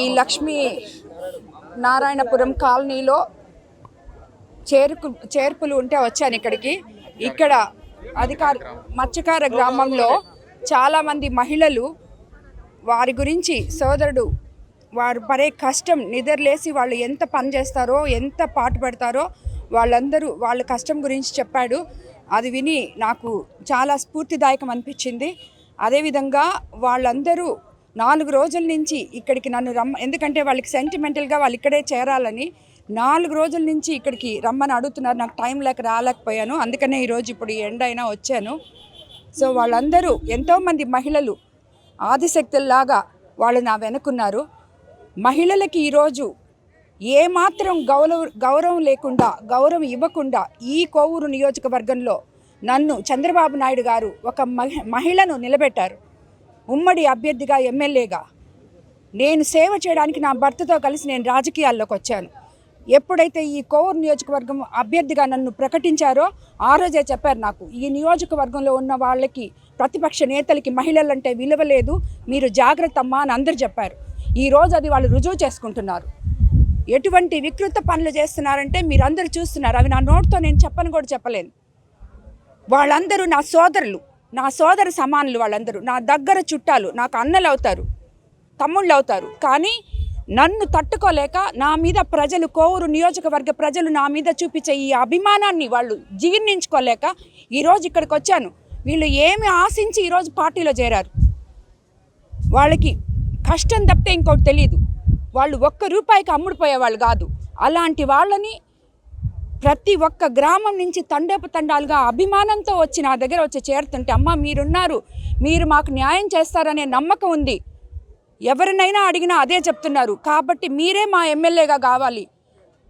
ఈ లక్ష్మీ నారాయణపురం కాలనీలో చేరుకు చేర్పులు ఉంటే వచ్చాను ఇక్కడికి. ఇక్కడ అధికార మత్స్యకార గ్రామంలో చాలామంది మహిళలు వారి గురించి సోదరుడు వారు పడే కష్టం నిద్రలేసి వాళ్ళు ఎంత పని చేస్తారో ఎంత పాటు పడతారో వాళ్ళందరూ వాళ్ళ కష్టం గురించి చెప్పాడు. అది విని నాకు చాలా స్ఫూర్తిదాయకం అనిపించింది. అదేవిధంగా వాళ్ళందరూ నాలుగు రోజుల నుంచి ఇక్కడికి నన్ను రమ్మ ఎందుకంటే వాళ్ళకి సెంటిమెంటల్గా వాళ్ళు ఇక్కడే చేరాలని నాలుగు రోజుల నుంచి ఇక్కడికి రమ్మని అడుగుతున్నారు. నాకు టైం లేక రాలేకపోయాను. అందుకనే ఈరోజు ఇప్పుడు ఈ ఎండ అయినా వచ్చాను. సో వాళ్ళందరూ ఎంతోమంది మహిళలు ఆదిశక్తుల్లాగా వాళ్ళు నా వెనుకున్నారు. మహిళలకి ఈరోజు ఏమాత్రం గౌరవ గౌరవం లేకుండా గౌరవం ఇవ్వకుండా ఈ కోవూరు నియోజకవర్గంలో నన్ను చంద్రబాబు నాయుడు గారు ఒక మహి మహిళను నిలబెట్టారు. ఉమ్మడి అభ్యర్థిగా ఎమ్మెల్యేగా. నేను సేవ చేయడానికి నా భర్తతో కలిసి నేను రాజకీయాల్లోకి వచ్చాను. ఎప్పుడైతే ఈ కోవూరు నియోజకవర్గం అభ్యర్థిగా నన్ను ప్రకటించారో ఆ రోజే చెప్పారు నాకు ఈ నియోజకవర్గంలో ఉన్న వాళ్ళకి ప్రతిపక్ష నేతలకి మహిళలంటే విలువ లేదు మీరు జాగ్రత్త అమ్మా అని అందరు చెప్పారు. ఈ రోజు అది వాళ్ళు రుజువు చేసుకుంటున్నారు. ఎటువంటి వికృత పనులు చేస్తున్నారంటే మీరందరూ చూస్తున్నారు. అవి నా నోట్తో నేను చెప్పను కూడా చెప్పలేను. వాళ్ళందరూ నా సోదరులు. నా సోదర సమానులు వాళ్ళందరూ నా దగ్గర చుట్టాలు నాకు అన్నలు అవుతారు తమ్ముళ్ళు అవుతారు కానీ నన్ను తట్టుకోలేక నా మీద ప్రజలు కోవూరు నియోజకవర్గ ప్రజలు నా మీద చూపించే ఈ అభిమానాన్ని వాళ్ళు జీర్ణించుకోలేక ఈరోజు ఇక్కడికి వచ్చాను. వీళ్ళు ఏమి ఆశించి ఈరోజు పార్టీలో చేరారు? వాళ్ళకి కష్టం తప్పితే ఇంకోటి తెలియదు వాళ్ళు ఒక్క రూపాయికి అమ్ముడుపోయే వాళ్ళు కాదు. అలాంటి వాళ్ళని ప్రతి ఒక్క గ్రామం నుంచి తండోపతండాలుగా అభిమానంతో వచ్చి నా దగ్గర వచ్చి చేరుతుంటే అమ్మ మీరున్నారు. మీరు మాకు న్యాయం చేస్తారనే నమ్మకం ఉంది. ఎవరినైనా అడిగినా అదే చెప్తున్నారు. కాబట్టి మీరే మా ఎమ్మెల్యేగా కావాలి.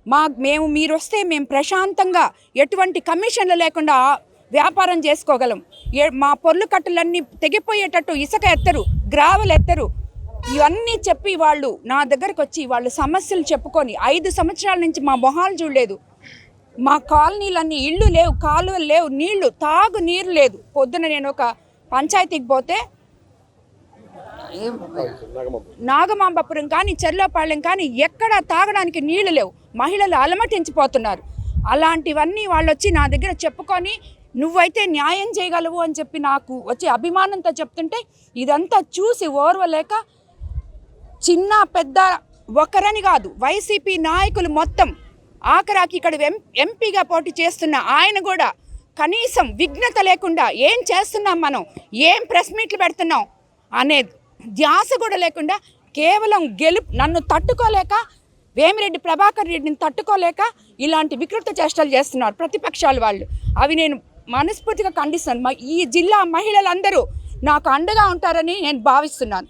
మా మేము మీరు వస్తే మేము ప్రశాంతంగా ఎటువంటి కమిషన్లు లేకుండా వ్యాపారం చేసుకోగలం. ఏ- మా పొర్లు కట్టలన్నీ తెగిపోయేటట్టు ఇసుక ఎత్తరు గ్రావెల్ ఎత్తరు. ఇవన్నీ చెప్పి వాళ్ళు నా దగ్గరకు వచ్చి వాళ్ళు సమస్యలు చెప్పుకొని ఐదు సంవత్సరాల నుంచి మా మొహాలు చూడలేదు. మా కాలనీలన్నీ ఇళ్ళు లేవు కాలువలు లేవు నీళ్ళు తాగు నీరు లేదు. పొద్దున నేను ఒక పంచాయతీకి పోతే నాగమాంబపురం కానీ చెర్లోపాళెం కానీ ఎక్కడ తాగడానికి నీళ్ళు లేవు. మహిళలు అలమటించిపోతున్నారు. అలాంటివన్నీ వాళ్ళు వచ్చి నా దగ్గర చెప్పుకొని నువ్వైతే న్యాయం చేయగలవు అని చెప్పి నాకు వచ్చి అభిమానంతో చెప్తుంటే ఇదంతా చూసి ఓర్వలేక చిన్న పెద్ద ఒకరని కాదు వైసీపీ నాయకులు మొత్తం ఆఖరాకి ఇక్కడ ఎంపీగా పోటీ చేస్తున్న ఆయన కూడా కనీసం విఘ్నత లేకుండా ఏం చేస్తున్నాం మనం? ఏం ప్రెస్ మీట్లు పెడుతున్నాం? అనే ధ్యాస కూడా లేకుండా కేవలం గెలుపు నన్ను తట్టుకోలేక వేమిరెడ్డి ప్రభాకర్ రెడ్డిని తట్టుకోలేక ఇలాంటి వికృత చేష్టలు చేస్తున్నారు ప్రతిపక్షాలు వాళ్ళు. అవి నేను మనస్ఫూర్తిగా ఖండిస్తాను. ఈ జిల్లా మహిళలందరూ నాకు అండగా ఉంటారని నేను భావిస్తున్నాను.